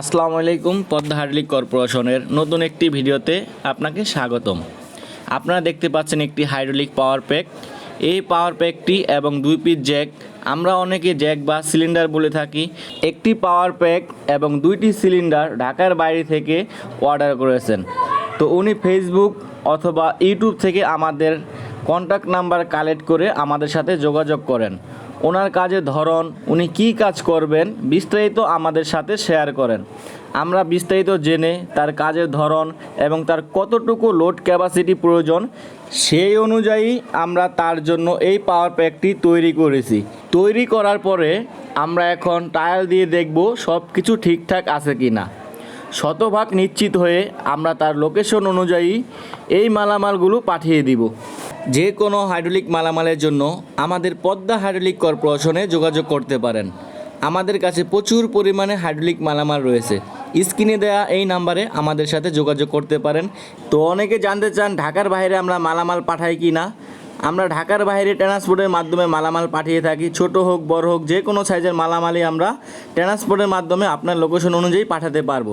আসসালামু আলাইকুম, পদ্মা হাইড্রোলিক কর্পোরেশনের নতুন একটি ভিডিওতে আপনাকে স্বাগতম। আপনারা দেখতে পাচ্ছেন একটি হাইড্রোলিক পাওয়ার প্যাক। এই পাওয়ার প্যাকটি এবং দুই পিস জ্যাক, আমরা অনেকে জ্যাক বা সিলিন্ডার বলে থাকি। একটি পাওয়ার প্যাক এবং দুইটি সিলিন্ডার ঢাকার বাইরে থেকে অর্ডার করেছেন। তো উনি ফেসবুক অথবা ইউটিউব থেকে আমাদের কন্ট্যাক্ট নাম্বার কালেক্ট করে আমাদের সাথে যোগাযোগ করেন। ওনার কাজের ধরন, উনি কী কাজ করবেন, বিস্তারিত আমাদের সাথে শেয়ার করেন। আমরা বিস্তারিত জেনে তার কাজের ধরন এবং তার কতটুকু লোড ক্যাপাসিটি প্রয়োজন, সেই অনুযায়ী আমরা তার জন্য এই পাওয়ার প্যাকটি তৈরি করেছি। তৈরি করার পরে আমরা এখন টায়াল দিয়ে দেখব সব কিছু ঠিকঠাক আছে কি না শতভাগ নিশ্চিত হয়ে আমরা তার লোকেশন অনুযায়ী এই মালামালগুলো পাঠিয়ে দিব। যে কোনো হাইড্রোলিক মালামালের জন্য আমাদের পদ্মা হাইড্রোলিক কর্পোরেশনে যোগাযোগ করতে পারেন। আমাদের কাছে প্রচুর পরিমাণে হাইড্রোলিক মালামাল রয়েছে। স্ক্রিনে দেওয়া এই নাম্বারে আমাদের সাথে যোগাযোগ করতে পারেন। তো অনেকে জানতে চান, ঢাকার বাইরে আমরা মালামাল পাঠাই কি না আমরা ঢাকার বাইরে ট্রান্সপোর্টের মাধ্যমে মালামাল পাঠিয়ে থাকি। ছোট হোক, বড় হোক, যে কোনো সাইজের মালামালই আমরা ট্রান্সপোর্টের মাধ্যমে আপনার লোকেশন অনুযায়ী পাঠাতে পারব।